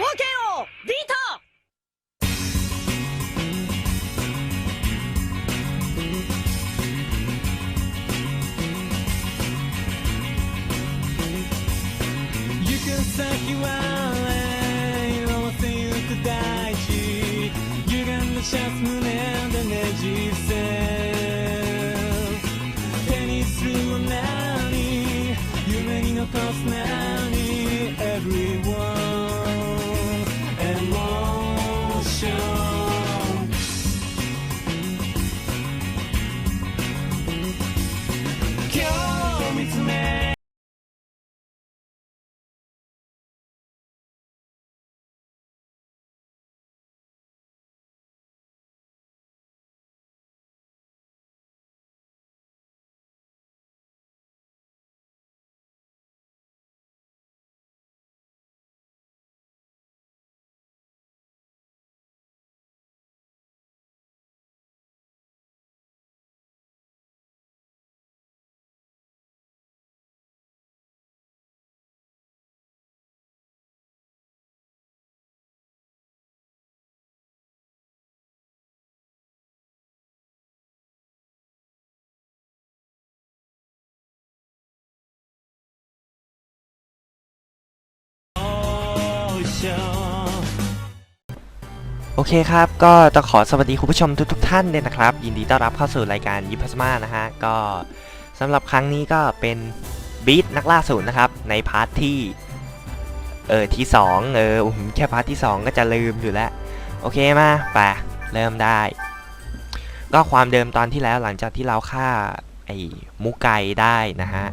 Okay. โอเคครับ ก็จะขอสวัสดีคุณผู้ชมทุกๆท่านเลยนะครับ ยินดีต้อนรับเข้าสู่รายการยิปพัสมานะฮะ ก็สำหรับครั้งนี้ก็เป็นบีทนักล่าศูนย์นะครับ ในพาร์ทที่ เออที่2เออผมแค่พาร์ทที่ 2 ก็จะลืมอยู่แล้ว โอเคมาไปเริ่มได้ ก็ความเดิมตอนที่แล้วหลังจากที่เราฆ่าไอ้มุกไก่ได้นะฮะ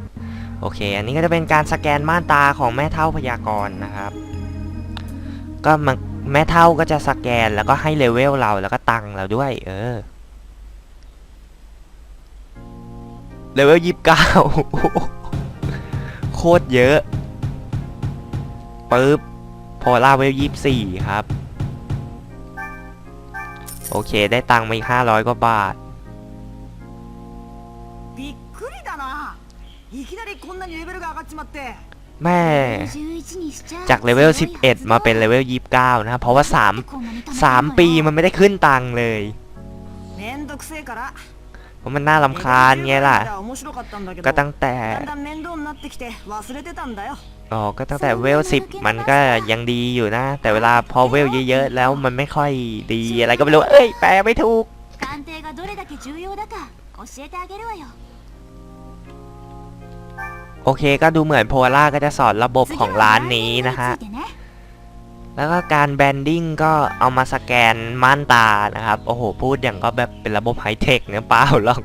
โอเค อันนี้ก็จะเป็นการสแกนม่านตาของแม่เท่าพยากรณ์นะครับ ก็มัน แม่เท่าก็จะสแกนแล้วก็ให้เลเวลเราแล้วก็ตังค์เราด้วย เออ เลเวลยี่สิบเก้า โคตรเยอะปึ๊บพอล่าเวลยี่สี่ครับ โอเค ได้ตังค์มาอีกห้าร้อยกว่าบาท びっくりだないきなりこんなにレベルが上がっちまって แม่ จากเลเวล 11 มาเป็นเลเวล 29 นะเพราะว่า 3 3 ปีมันไม่ได้ขึ้นตังเลย เพราะมันน่าลำคาญไงล่ะ ก็ตั้งแต่อ๋อก็ตั้งแต่เวล 10 มันก็ยังดีอยู่นะ แต่เวลาพอเวลเยอะๆแล้วมันไม่ค่อยดีอะไรก็ไม่รู้ เอ้ย แปลไม่ถูก โอเคก็ดูเหมือนโพล่าก็จะสอนระบบของร้านนี้นะฮะ แล้วก็การแบนดิ้งก็เอามาสแกนม่านตานะครับ โอ้โห พูดอย่างก็แบบเป็นระบบไฮเทคเนี่ยเปล่าหรอก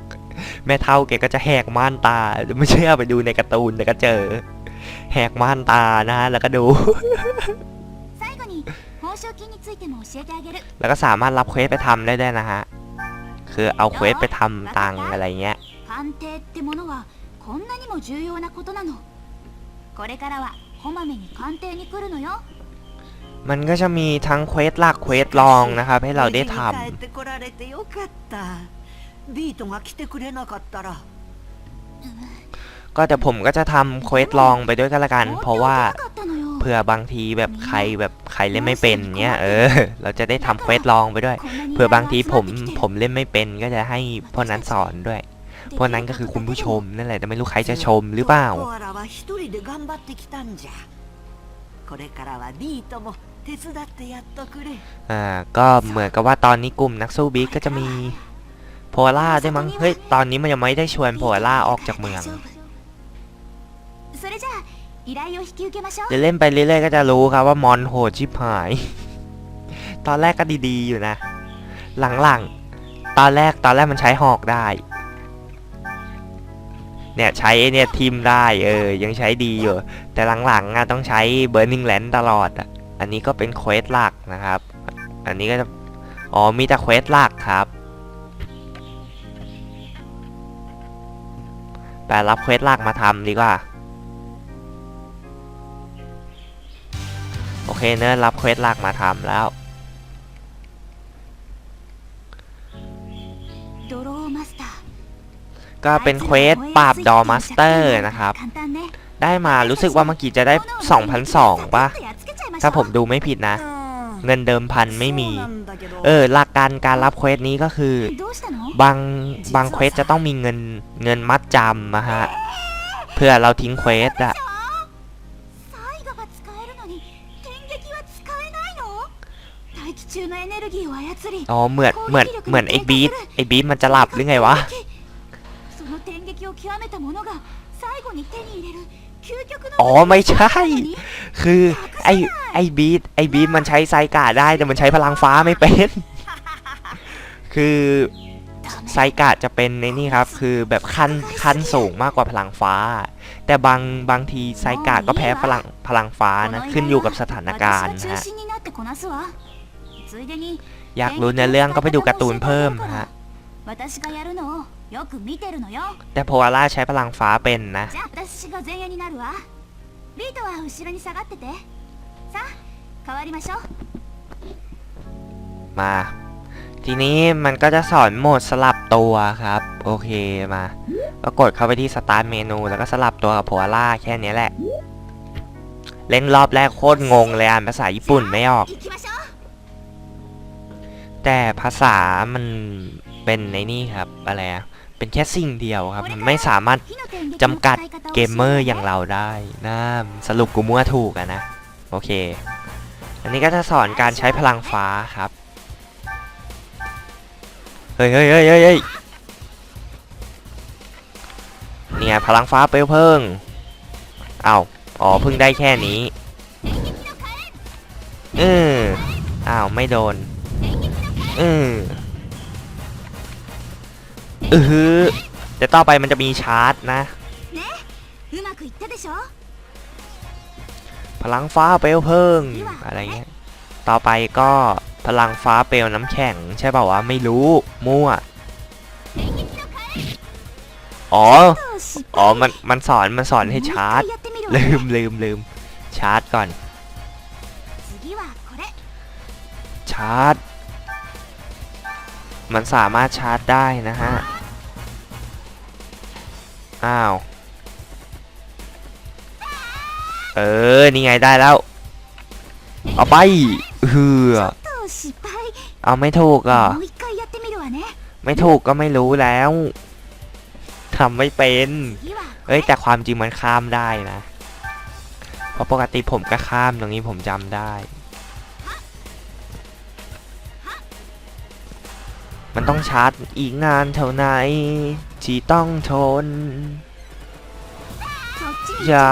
แม่เท่าแกก็จะแหกม่านตา ไม่เชื่อไปดูในการ์ตูนแต่ก็เจอ แหกม่านตานะฮะ แล้วก็ดูแล้วก็สามารถรับเควสไปทำได้ด้วยนะฮะ คือเอาเควสไปทำตังอะไรเงี้ย こんなにも重要なことなのこれからはこまめに鑑定に来るのよ มันก็จะมีทั้งเควสหลักเควสรองนะครับ ให้เราได้ทำ 無事に帰ってこられてよかったビートが来てくれなかったら ก็แต่ผมก็จะทำเควสรองไปด้วยก็แล้วกัน เพราะว่า 放っておけなかったのよ เผื่อบางทีแบบใครแบบใครเล่นไม่เป็นเงี้ย เออ เราจะได้ทำเควสรองไปด้วย こんなに เผื่อบางทีผม 集まってきて ผมเล่นไม่เป็นก็จะให้พวกนั้นสอนด้วย พวกนั้นก็คือคุณผู้ชมนั่นแหละแต่ไม่รู้ใครจะชมหรือเปล่าอ่าก็เหมือนกับว่าตอนนี้กลุ่มนักสู้บิ๊กก็จะมีโพล่าด้วยมั้งเฮ้ยตอนนี้มันยังไม่ได้ชวนโพล่าออกจากเมืองจะเล่นไปเรื่อยๆก็จะรู้ครับว่ามอนโหดชิบหาย ตอนแรกก็ดีๆอยู่นะ หลังๆ ตอนแรกตอนแรกมันใช้หอกได้ เนี่ยใช้เนี่ยทีมได้เออยังใช้ดีอยู่ แต่หลังๆอะต้องใช้เบ r ร์นิงแลนตลอดอะอันนี้ก็เป็นเควสหลักนะครับ อันนี้ก็จะอ๋อมีแต่เควสหลักครับไปรับเควสหลักมาทำดีกว่า โอเคเนิร์ดรับเควสหลักมาทำแล้ว ก็เป็นเควสปราบดอมาสเตอร์นะครับ ได้มารู้สึกว่าเมื่อกี้จะได้ 2,002ป่ะ ถ้าผมดูไม่ผิดนะ เงินเดิมพันไม่มี เออ หลักการการรับเควสนี้ก็คือ บางบางเควสจะต้องมีเงินเงินมัดจำนะฮะ เพื่อเราทิ้งเควสอะอ๋อเหมือนเหมือนเหมือนไอ้บีทไอ้บีทมันจะหลับหรือไงวะ を極めたものが最後に手に入れる究極の อ๋อ ไม่ใช่ なのに คือไอ้ไอ้บีทไอ้บีทมันใช้ไซกาได้แต่มันใช้พลังฟ้าไม่เป็น คือไซกาจะเป็นในนี่ครับ คือแบบขั้นขั้นสูงมากกว่าพลังฟ้า แต่บางบางทีไซกาก็แพ้พลังพลังฟ้านะ ขึ้นอยู่กับสถานการณ์ 私 นะ は ฮะ 中心になってこなすわついでに อยากรู้ในอเรื่องก็ไปดูการ์ตูนเพิ่มนะฮะ 私がやるのをよく見てるのよ แต่โพอาร่าใช้พลังฟ้าเป็นนะ じゃあ私が前衛になるわビートは後ろに下がっててさあ変わりましょう มา ทีนี้มันก็จะสอนโหมดสลับตัวครับ โอเคมา ก็กดเข้าไปที่สตาร์ทเมนู แล้วก็สลับตัวกับโพอาร่าแค่นี้แหละ เล่นรอบแรกโคตรงงเลยอ่านภาษาญี่ปุ่นไม่ออก 行きましょう แต่ภาษามัน เป็นในนี่ครับอะไรอะเป็นแค่สิ่งเดียวครับ มันไม่สามารถจำกัดเกมเมอร์อย่างเราได้นะสรุปกูมั่วถูกอะนะ โอเค อันนี้ก็จะสอนการใช้พลังฟ้าครับ เฮ้ยเฮ้ยเฮ้ยเฮ้ยเนี่ยพลังฟ้าเปลวเพลิงเอาอ๋อเพิ่งได้แค่นี้อืออ้าว ไม่โดนอือ เออแต่ต่อไปมันจะมีชาร์จนะ พลังฟ้าเปลวเพิ่งอะไรเงี้ย ต่อไปก็พลังฟ้าเปลวน้ำแข็ง ใช่เปล่าวะไม่รู้ มั่ว อ๋อ อ๋อ มัน มันสอน มันสอนให้ชาร์จ ลืมลืมลืม ชาร์จก่อน ชาร์จ มันสามารถชาร์จได้นะฮะ อ้าว เออ นี่ไงได้แล้ว เอาไปเฮือเอาไม่ถูกอะ ไม่ถูกก็ไม่รู้แล้วทำไม่เป็น เอ้ยแต่ความจริงมันข้ามได้นะ เพราะปกติผมก็ข้ามตรงนี้ผมจำได้ มันต้องชาร์จอีกนานเท่าไหร่ ที่ต้องทนอย่า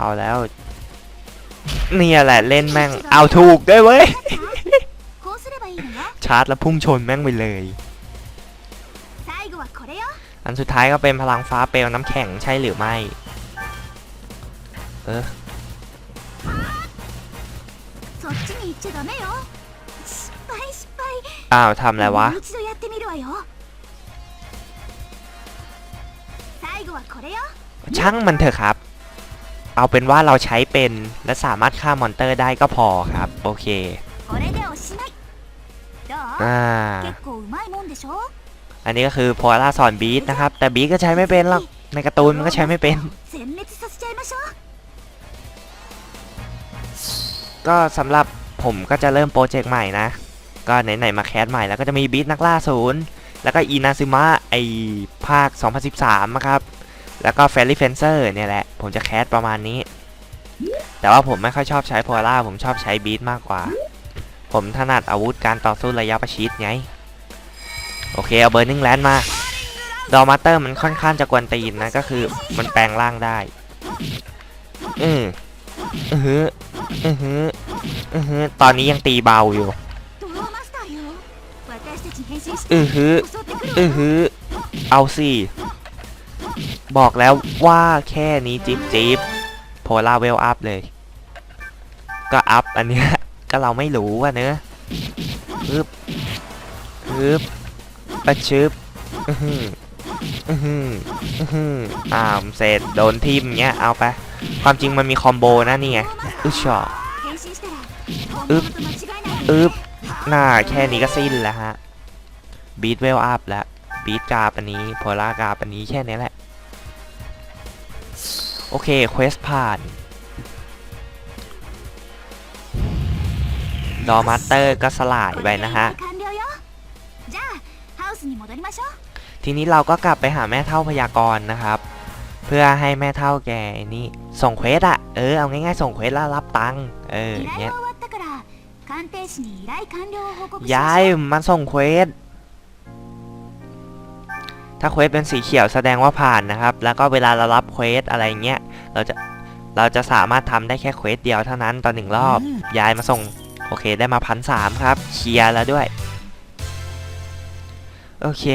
เอาแล้ว เนี่ยแหละเล่นแม่ง เอาถูกได้เว้ย ชาร์จแล้วพุ่งชนแม่งไปเลย อันสุดท้ายก็เป็นพลังฟ้าเปลวน้ำแข็งใช่หรือไม่ เอออ้าวทำอะไรวะ ช่างมันเถอะครับ เอาเป็นว่าเราใช้เป็นและสามารถฆ่ามอนเตอร์ได้ก็พอครับ โอเคอ่าอันนี้ก็คือพอล่าสอนบีทนะครับ แต่บีทก็ใช้ไม่เป็นหรอกในการ์ตูนมันก็ใช้ไม่เป็น ก็สำหรับผมก็จะเริ่มโปรเจกต์ใหม่นะ ก็ไหนๆมาแคสใหม่แล้วก็จะมีบีทนักล่าศูนย์ แล้วก็อีนาซึมะ ไอภาค 2013นะครับ แล้วก็เฟรนลี่เฟนเซอร์เนี่ยแหละ ผมจะแคสประมาณนี้ แต่ว่าผมไม่ค่อยชอบใช้พอล่า ผมชอบใช้บีทมากกว่า ผมถนัดอาวุธการต่อสู้ระยะประชิดไง โอเค เอาเบอร์นิ่งแลนด์มา ดอมาเตอร์มันค่อนข้างจะกวนตีนนะ ก็คือมันแปลงร่างได้ อืออือฮึอือฮึอือฮึตอนนี้ยังตีเบาอยู่ อือฮึอือฮึ เอาสิ บอกแล้วว่าแค่นี้จิ๊บจิ๊บโพล่าเวลอัพเลย ก็อัพอันเนี้ย ก็เราไม่รู้ว่าเนื้อฮึบฮึบประชึบอือฮึอือฮึอือฮึอ้ามเสร็จโดนทิมเงี้ย เอาไป ความจริงมันมีคอมโบนะนี่ไงอึชออึบอึบน่าแค่นี้ก็สิ้นแล้วฮะ บีทเวลอัพแล้ว ปีดกาฟอันี้พอลากาปนี้แค่นี้แหละ โอเคเควสผ่านดอมัตเตอร์ก็สลายไปนะฮะ ทีนี้เราก็กลับไปหาแม่เท่าพยากรนะครับ เพื่อให้แม่เท่าแกนี่ส่งเควสอะเออเอาง่ายๆส่งเควสแล้วรับตังเออเนี้ยยายมันส่งเควส ถ้าเควสเป็นสีเขียวแสดงว่าผ่านนะครับ แล้วก็เวลาเรารับเควสอะไรเงี้ย เราจะ เราจะสามารถทำได้แค่เควสเดียวเท่านั้นต่อหนึ่งรอบ ย้ายมาส่ง โอเคได้มาพันสามครับ เคลียร์แล้วด้วย โอเค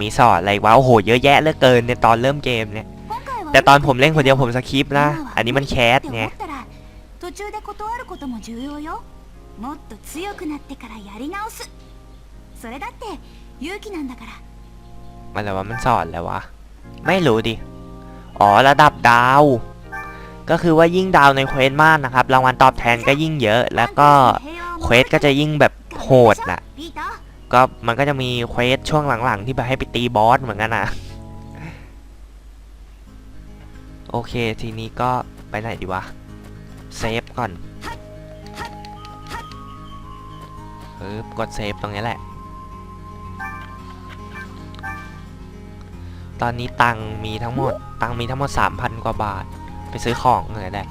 มีสอนอะไรวะ โอ้โห เยอะแยะเหลือเกินในตอนเริ่มเกมเนี่ย 今回は แต่ตอนผมเล่นคนเดียวผมสคริปต์นะ อันนี้มันแคส って ไง 思ったら途中で断ることも重要よもっと強くなってからやり直す それだって勇気なんだから มันอะไรวะมันสอนแล้ววะ ไม่รู้ดิ อ๋อระดับดาว ก็คือว่ายิ่งดาวในเควสมากนะครับ รางวัลตอบแทนก็ยิ่งเยอะ แล้วก็เควสก็จะยิ่งแบบโหดน่ะ ピーター ก็มันก็จะมีเควสช่วงหลังๆ ที่แบบให้ไปตีบอสเหมือนกันนะโอเค ทีนี้ก็ไปไหนดีวะ เซฟก่อนเออกดเซฟตรงนี้แหละ ตอนนี้ตังมีทั้งหมด ตังมีทั้งหมด 3,000 กว่าบาท ไปซื้อของเลยได้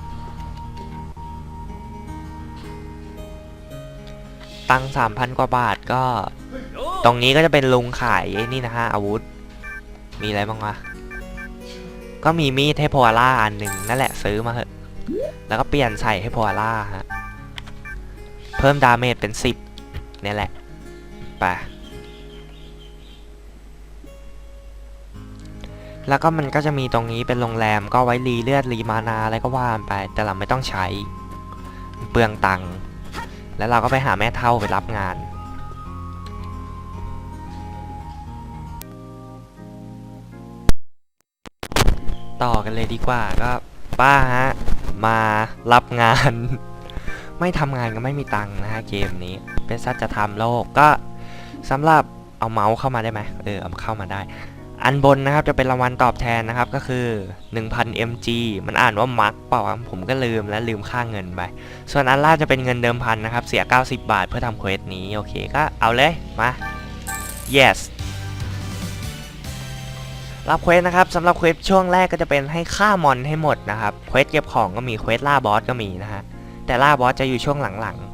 ตังสามพันกว่าบาทก็ ตรงนี้ก็จะเป็นลุงขายไอ้นี่นะฮะ อาวุธ มีอะไรบ้างวะ ก็มีมีดให้โพอาร่าอันหนึ่งนั่นแหละซื้อมาเถอะ แล้วก็เปลี่ยนใส่ให้โพอาร่าฮะ เพิ่มดาเมจเป็นสิบเนี่ยแหละ ไป แล้วก็มันก็จะมีตรงนี้เป็นโรงแรมก็ไว้รีเลือดรีมานาอะไรก็ว่าไป แต่เราไม่ต้องใช้ เปลืองตังค์แล้วเราก็ไปหาแม่เท่าไปรับงาน ต่อกันเลยดีกว่าก็ป้าฮะ มารับงาน ไม่ทำงานก็ไม่มีตังค์นะฮะเกมนี้ เป็นสัจธรรมโลกก็สำหรับเอาเมาส์เข้ามาได้ไหมเออเอาเข้ามาได้ อันบนนะครับจะเป็นรางวัลตอบแทนนะครับก็คือ 1,000 mg มันอ่านว่ามักเปล่าผมก็ลืมและลืมค่าเงินไป ส่วนอันล่าจะเป็นเงินเดิมพันนะครับ เสีย 90 บาทเพื่อทำเควสนี้ โอเคก็เอาเลย มา yes รับเควสนะครับสำหรับเควสช่วงแรกก็จะเป็นให้ฆ่ามอนให้หมดนะครับเควสเก็บของก็มีเควสล่าบอสก็มีนะฮะแต่ล่าบอสจะอยู่ช่วงหลังๆ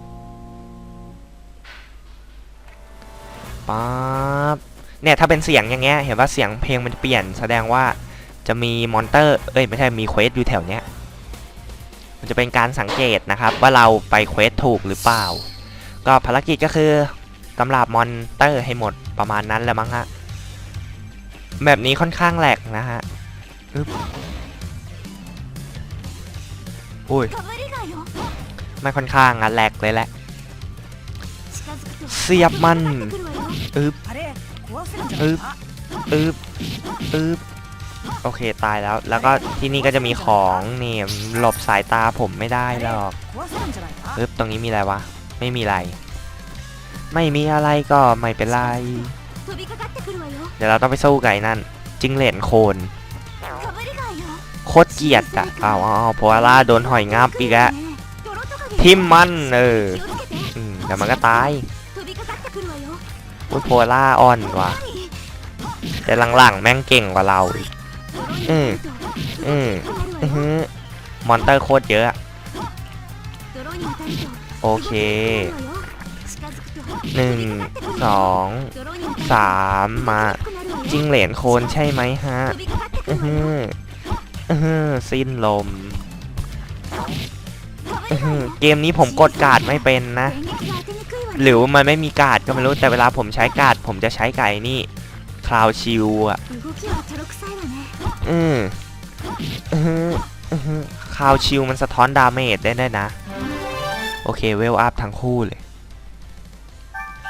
ป๊าบ เนี่ยถ้าเป็นเสียงอย่างเงี้ยเห็นว่าเสียงเพลงมันจะเปลี่ยน แสดงว่าจะมีมอนเตอร์เอ้ยไม่ใช่มีเควสอยู่แถวเนี้ยมันจะเป็นการสังเกตนะครับ ว่าเราไปเควสถูกหรือเปล่า ก็ภารกิจก็คือกำราบมอนเตอร์ให้หมดประมาณนั้นแล้วมั้งฮะแบบนี้ค่อนข้างแหลกนะฮะอุ้ยไม่ค่อนข้างอะแหลกเลยแหละ เสียบมันอึ๊บ อึบอึบอึบโอเคตายแล้ว แล้วก็ที่นี่ก็จะมีของนี่หลบสายตาผมไม่ได้หรอกอึบตรงนี้มีอะไรวะ ไม่มีอะไร ไม่มีอะไรก็ไม่เป็นไร เดี๋ยวเราต้องไปสู้ไก่นั่น จิงเหลนโคนโคตรเกลียดอะเอาเอาโพล่าโดนหอยงับอีกแล้วทิมมันเออแต่มันก็ตาย อุ้โพล่าอ่อนว่ะ แต่หลังๆ แม่งเก่งกว่าเราอีกอืมอืมอืมมอนเตอร์โคตรเยอะ โอเคหนึ่งสองสามมาจิงเหรนโคนใช่ไหมฮะอือฮึอือฮึสิ้นลมเกมนี้ผมกดการ์ดไม่เป็นนะ หรือมันไม่มีกาดก็ไม่รู้แต่เวลาผมใช้กาดผมจะใช้ไก่นี่คลาวชิวอะอืมคลาวชิวมันสะท้อนดาเมจได้ได้นะ โอเคเวลอัพทั้งคู่เลย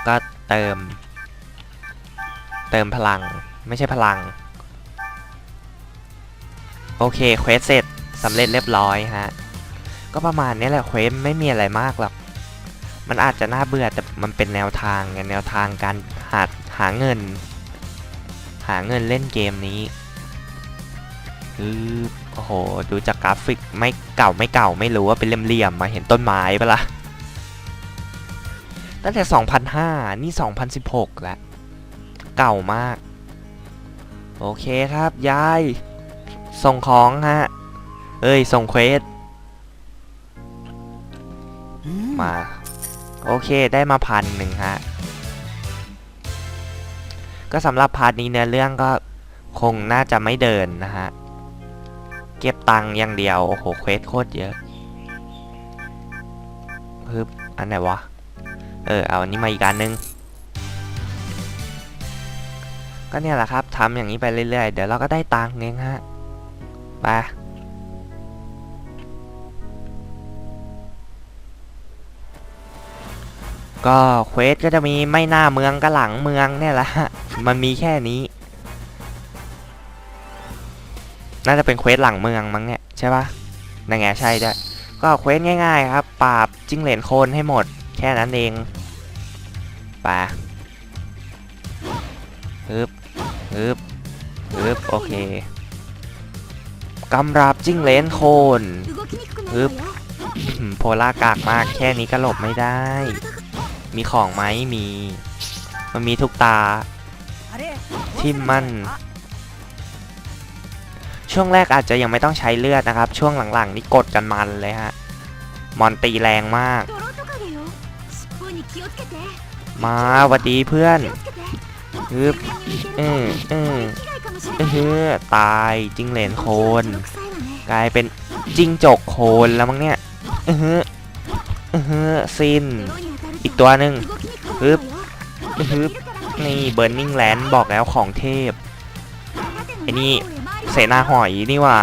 ก็เติม เติมพลังไม่ใช่พลัง โอเคเควสเสร็จสำเร็จเรียบร้อยฮะ ก็ประมาณนี้แหละเควสไม่มีอะไรมากหรอก มันอาจจะน่าเบื่อแต่มันเป็นแนวทางไงแนวทางการหาหาเงิน หาเงินเล่นเกมนี้อือโอ้โห ดูจากกราฟิกไม่เก่าไม่เก่าไม่รู้ว่าเป็นเหลี่ยมๆมาเห็นต้นไม้ปะล่ะตั้งแต่ 2005 นี่ 2016 แล้ว เก่ามาก โอเคครับ ยาย ส่งของฮะ เอ้ย ส่งเควส มา โอเคได้มาพันหนึ่งฮะ ก็สำหรับพาร์ทนี้เนื้อเรื่องก็คงน่าจะไม่เดินนะฮะ เก็บตังค์อย่างเดียว โอ้โหเควสโคตรเยอะฮึบอันไหนวะ เออ เอาอันนี้มาอีกอันนึง ก็เนี่ยแหละครับทำอย่างนี้ไปเรื่อยๆ เดี๋ยวเราก็ได้ตังค์เองฮะ ไป ก็เควสก็จะมีไม่หน้าเมืองก็หลังเมืองเนี่ยแหละมันมีแค่นี้ น่าจะเป็นเควสหลังเมืองมั้งเนี่ยใช่ปะนั่นไงใช่ได้ก็เควสง่าย ๆ ครับปราบจิ้งเหลนโคนให้หมด แค่นั้นเองปะฮึบฮึบฮึบโอเคกำราบจิ้งเหลนโคนฮึบโพล่ากากมากแค่นี้ก็หลบไม่ได้ มีของไหมมี มันมีทุกตาที่มัน ช่วงแรกอาจจะยังไม่ต้องใช้เลือดนะครับ ช่วงหลังๆ นี่กดกันมันเลยฮะ มอนตีแรงมาก มาวัสดีเพื่อนฮึบเออเออเฮ้อตายจิงเหลนโคน กลายเป็นจิงจกโคนแล้วมั้งเนี่ยเฮ้อเฮ้อสิ้น อีกตัวหนึ่งฮึบฮึบนี่เบิร์นิ่งแลนด์บอกแล้วของเทพไอ้นี่เสนาหอยนี่ว่า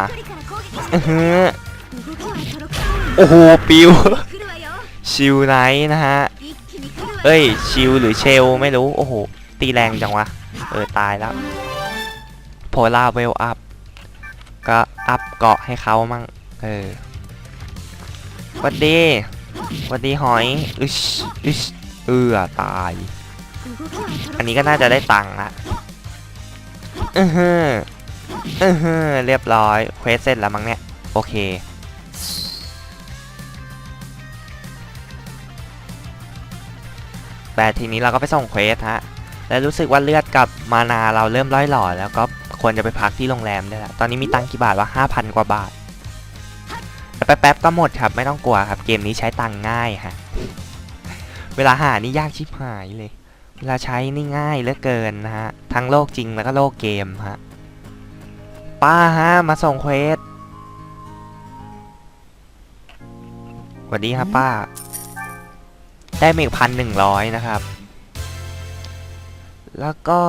โอ้โหปิว ชิวไนท์นะฮะ เอ้ย ชิวหรือเชลไม่รู้ โอ้โห ตีแรงจังวะ เออ ตายแล้วโพล่าเวลอัพ ก็อัพเกาะให้เขามั่ง เออวัดดี วัสดีหอยอึชอึชเอือตาย อันนี้ก็น่าจะได้ตังค์ละเออเฮ้อเออเฮ้อเรียบร้อยเควสเสร็จแล้วมั้งเนี่ย โอเค แต่ทีนี้เราก็ไปส่งเควสฮะ และรู้สึกว่าเลือดกับมานาเราเริ่มร้อยหล่อแล้วก็ควรจะไปพักที่โรงแรมได้วยละตอนนี้มีตังค์กี่บาทวะห้าพันกว่าบาท แป๊บๆก็หมดครับ ไม่ต้องกลัวครับ เกมนี้ใช้ตังง่ายฮะ เวลาหานี่ยากชิบหายเลย เวลาใช้นี่ง่ายเหลือเกินนะฮะ ทั้งโลกจริงแล้วก็โลกเกมฮะ ป้าฮะ มาส่งเควสสวัสดีครับป้า ได้มาอีกพันหนึ่งร้อยนะครับ แล้วก็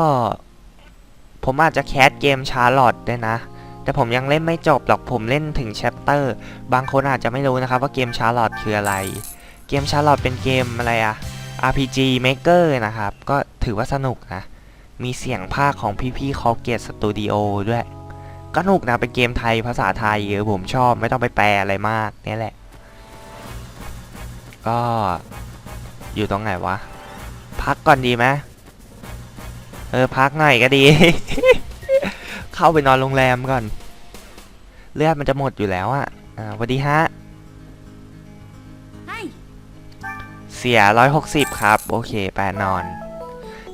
ผมอาจจะแคสเกมชาร์ลอตด้วยนะ แต่ผมยังเล่นไม่จบหรอกผมเล่นถึงแชปเตอร์ บางคนอาจจะไม่รู้นะครับว่าเกมชาร์ลอตคืออะไร เกมชาร์ลอตเป็นเกมอะไรอะ RPG Maker นะครับ ก็ถือว่าสนุกนะ มีเสียงภาคของพี่ๆ c o l g a t e Studio ด้วย ก็สนุกนะ เป็นเกมไทยภาษาไทยเยออผมชอบไม่ต้องไปแปลอะไรมากนี่แหละ ก็อยู่ตรงไหนวะ พักก่อนดีไหมเออ พักหน่อยก็ดี เข้าไปนอนโรงแรมก่อน เลือดมันจะหมดอยู่แล้วอะ่ะอ่าสวัสดีฮะはいเสีย160ครับ โอเคไปนอน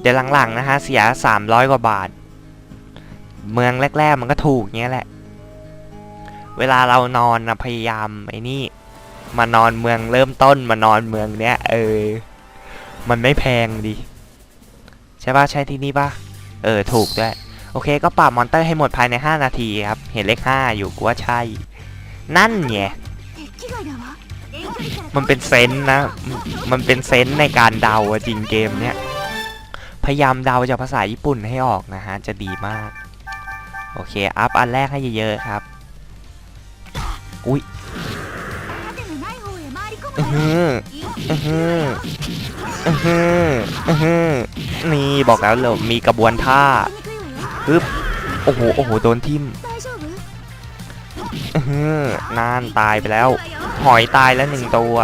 เดี๋ยวหลังๆนะฮะ เสีย300กว่าบาท เมืองแรก ๆ มันก็ถูกเงี้ยแหละ เวลาเรานอนนะพยายามไอ้นี่ มานอนเมืองเริ่มต้นมานอนเมืองเนี้ย เออ มันไม่แพงดิใช่ปะใช่ที่นี่ปะเออ ถูกด้วย โอเคก็ปราบมอนเตอร์ให้หมดภายใน 5 นาทีครับ เห็นเลข 5 อยู่กูว่าใช่ นั่นไงมันเป็นเซนนะ มันเป็นเซนในการเดาจริงเกมเนี้ย พยายามเดาจากภาษาญี่ปุ่นให้ออกนะฮะ จะดีมาก โอเค อัพอันแรกให้เยอะๆครับ อุ้ยอือฮึอือฮึอือฮึอือฮึนี่บอกแล้วเลยมีกระบวนท่า ปึ๊บโอ้โหโอ้โหโดนทิมนานตายไปแล้ว หอยตายแล้วหนึ่งตัว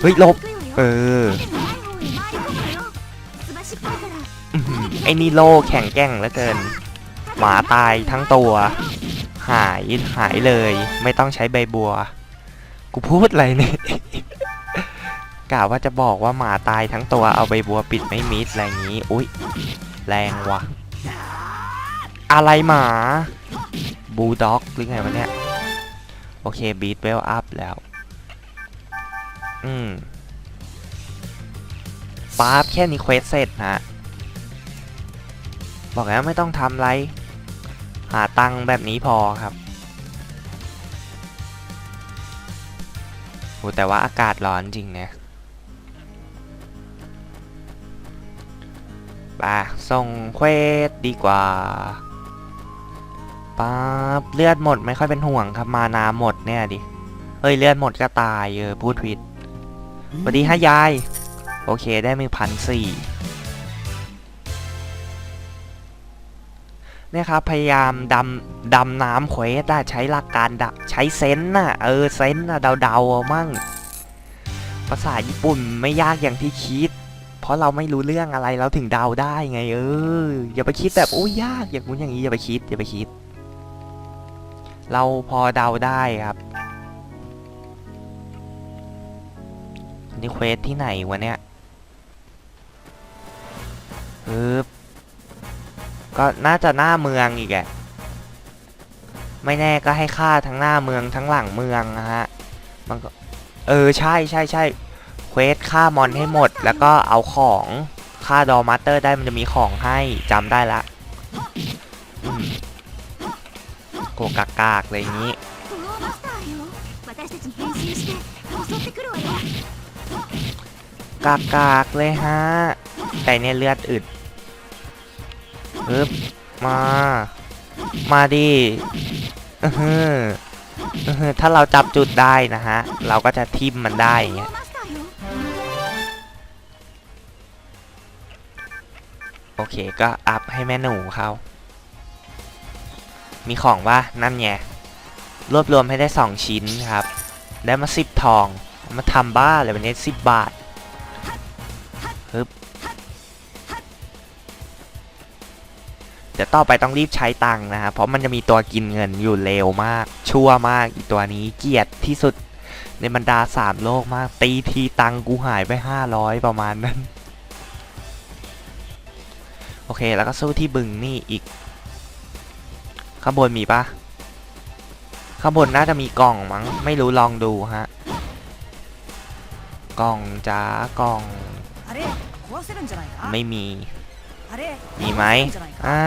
เฮ้ยลบ เออไอ้นี่โลแข่งแก้งแลือเกิน หมาตายทั้งตัว หายหายเลย ไม่ต้องใช้ใบบัว กูพูดอะไรเนี่ยกะว่าจะบอกว่าหมาตายทั้งตัวเอาใบบัวปิดไม่มิดอะไรอย่างนี้ อุ๊ย แรงว่ะ อะไรหมาบูด็อกหรือไงวะเนี่ย โอเคบีทเวลอัพแล้ว อืมป๊าบแค่นี้เควสเสร็จนะบอกแล้วไม่ต้องทำไร หาตังแบบนี้พอครับโหแต่ว่าอากาศร้อนจริงเนี่ยไปส่งเควสดีกว่า ป๊าบเลือดหมดไม่ค่อยเป็นห่วงครับมานาหมดเนี่ยดิเฮ้ยเลือดหมดก็ตายเออพูดผิดสวัสดีฮะยาย โอเคได้มือพันสี่เนี่ยครับพยายามดำดำน้ำเควสอะใช้หลักการดใช้เซนน่ะเออเซนน่ะเดาๆเอามั่งภาษาญี่ปุ่นไม่ยากอย่างที่คิด เพราะเราไม่รู้เรื่องอะไรเราถึงเดาได้ไง เอออย่าไปคิดแบบโอ้ยยากอย่างนู้นอย่างนี้อย่าไปคิดอย่าไปคิด เราพอเดาได้ครับนี่เควสที่ไหนวะเนี่ยปึ๊บก็น่าจะหน้าเมืองอีกแหละไม่แน่ก็ให้ค่าทั้งหน้าเมืองทั้งหลังเมืองนะฮะ มันก็เออใช่ใช่ใช่เควสฆ่ามอนให้หมด แล้วก็เอาของฆ่าดอมาสเตอร์ได้มันจะมีของให้จำได้ละ โกกากๆเลยนี้กากากเลยฮะ แต่เนี่ยเลือดอึดฮึบมา มาดิเออถ้าเราจับจุดได้นะฮะ เราก็จะทิมมันได้โอเคก็อัพให้แม่หนูเขา มีของว่านั่นไงรวบรวมให้ได้ 2 ชิ้นครับ ได้มา 10 ทอง มาทำบ้าเลยวันนี้10 บาทฮึบเดี๋ยวต่อไปต้องรีบใช้ตังค์นะฮะเพราะมันจะมีตัวกินเงินอยู่เร็วมาก ชั่วมากอีตัวนี้เกลียดที่สุดในบรรดาสามโลกมาก ตีทีตังค์กูหายไป 500 ประมาณนั้น โอเค แล้วก็สู้ที่บึงนี่อีก ข้างบนมีปะข้างบนน่าจะมีกล่องมั้ง ไม่รู้ลองดูฮะ กล่องจ้ากล่อง ไม่มี มีไหมอ่า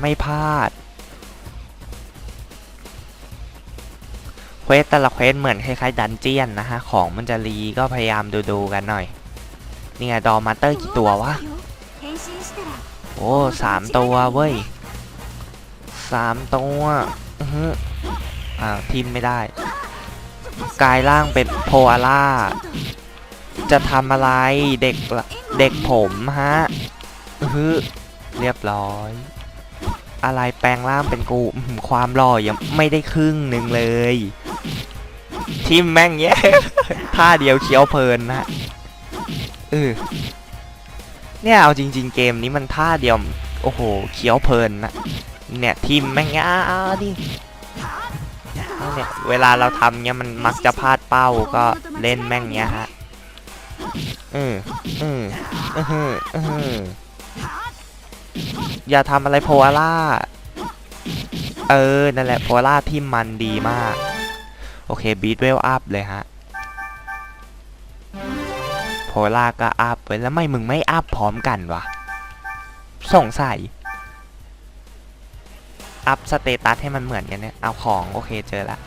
ไม่พลาด เควสแต่ละเควสเหมือนคล้ายๆดันเจียนนะฮะ ของมันจะรีก็พยายามดูๆกันหน่อย นี่ไงดอมมาเตอร์กี่ตัววะ โอ้สามตัวเว้ย สามตัวอื้มอ่าทิมไม่ได้กลายร่างเป็นโพอาล่า จะทำอะไรเด็กเด็กผมฮะอื้อหือเรียบร้อย อะไรแปลงร่างเป็นกูความหล่อยังไม่ได้ครึ่งหนึ่งเลย ทิมแม่งแย่ท่าเดียวเคี้ยวเพลินนะเออเนี่ยเอาจริง ๆ เกมนี้มันท่าเดียว โอ้โหเคี้ยวเพลินนะ เนี่ยทีมแม่งอ้าเอาดิเนี่ยเวลาเราทำเนี่ยมันมักจะพลาดเป้าก็เล่นแม่งเนี้ยฮะอืมอือือหืออือออย่าทำอะไรโพล่าเออ นั่นแหละโพล่าที่มันดีมาก โอเคบีทเวลอัพเลยฮะโพล่าก็อัพไว้แล้วไม่มึงไม่อัพพร้อมกันวะสงสัย อัพสเตตัสให้มันเหมือนกันเนี่ย เอาของโอเคเจอละ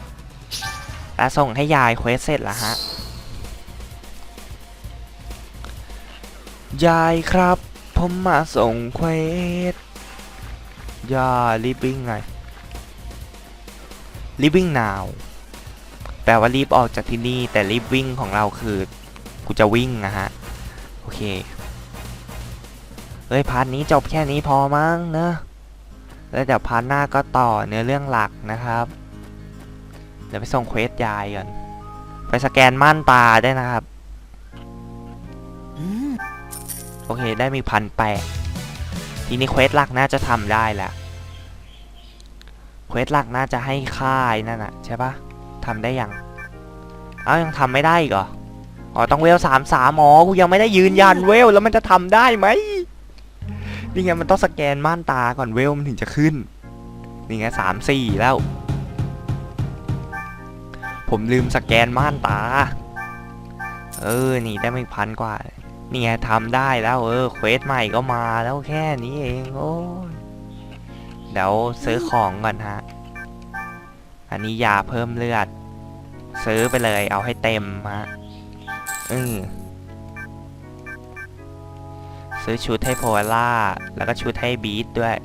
แล้วส่งให้ยายเควสเสร็จแล้วฮะ ยายครับ ผมมาส่งเควส ยารีบวิ่งไงรีบวิ่งนาวแปลว่ารีบออกจากที่นี่ แต่รีบวิ่งของเราคือ กูจะวิ่งนะฮะ โอเคเฮ้ยพาร์ทนี้จบแค่นี้พอมั้งเนอะ แล้วเดี๋ยวพาร์ทหน้าก็ต่อเนื้อเรื่องหลักนะครับ เดี๋ยวไปส่งเควสยายก่อน ไปสแกนม่านตาได้นะครับ โอเคได้มีพันแปดทีนี้เควสหลักน่าจะทำได้แล้วเควสหลักน่าจะให้ค่ายนั่นน่ะใช่ปะทำได้ยังเอ้ายังทำไม่ได้อีกเหรออ๋อต้องเวลสามสามอ๋อกูยังไม่ได้ยืนยันเวลแล้วมันจะทำได้ไหม นี่ไงมันต้องสแกนม่านตาก่อนเวลมันถึงจะขึ้น นี่ไงสามสี่แล้ว ผมลืมสแกนม่านตา เออ นี่ได้ไม่พันกว่า นี่ไงทำได้แล้วเออเควสใหม่ก็มาแล้วแค่นี้เองโอ้ยเดี๋ยวซื้อของก่อนฮะ อันนี้ยาเพิ่มเลือด ซื้อไปเลยเอาให้เต็มฮะอือ ซื้อชุดให้โพล่า แล้วก็ชุดให้บีทด้วย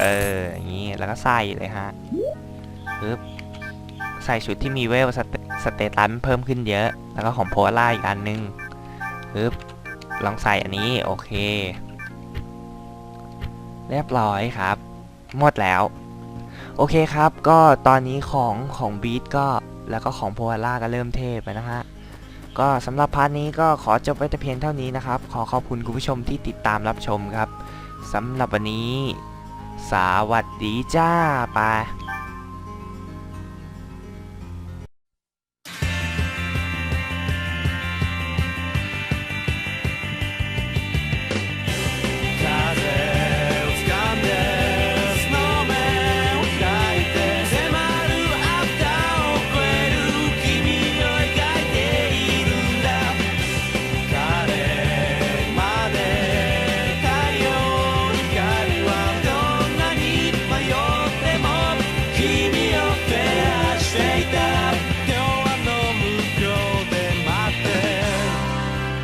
เออ อย่างนี้ แล้วก็ใส่เลยฮะปึ๊บใส่ชุดที่มีเวลสเตตันเพิ่มขึ้นเยอะ แล้วก็ของโพล่าอีกอันนึงปึ๊บลองใส่อันนี้ โอเค เรียบร้อยครับ หมดแล้ว โอเคครับ ก็ตอนนี้ของของบีทก็ แล้วก็ของโพล่าก็เริ่มเทพไปนะฮะ ก็สำหรับพาร์ทนี้ก็ขอจบไว้แต่เพียงเท่านี้นะครับ ขอขอบคุณคุณผู้ชมที่ติดตามรับชมครับสำหรับวันนี้ สวัสดีจ้าไป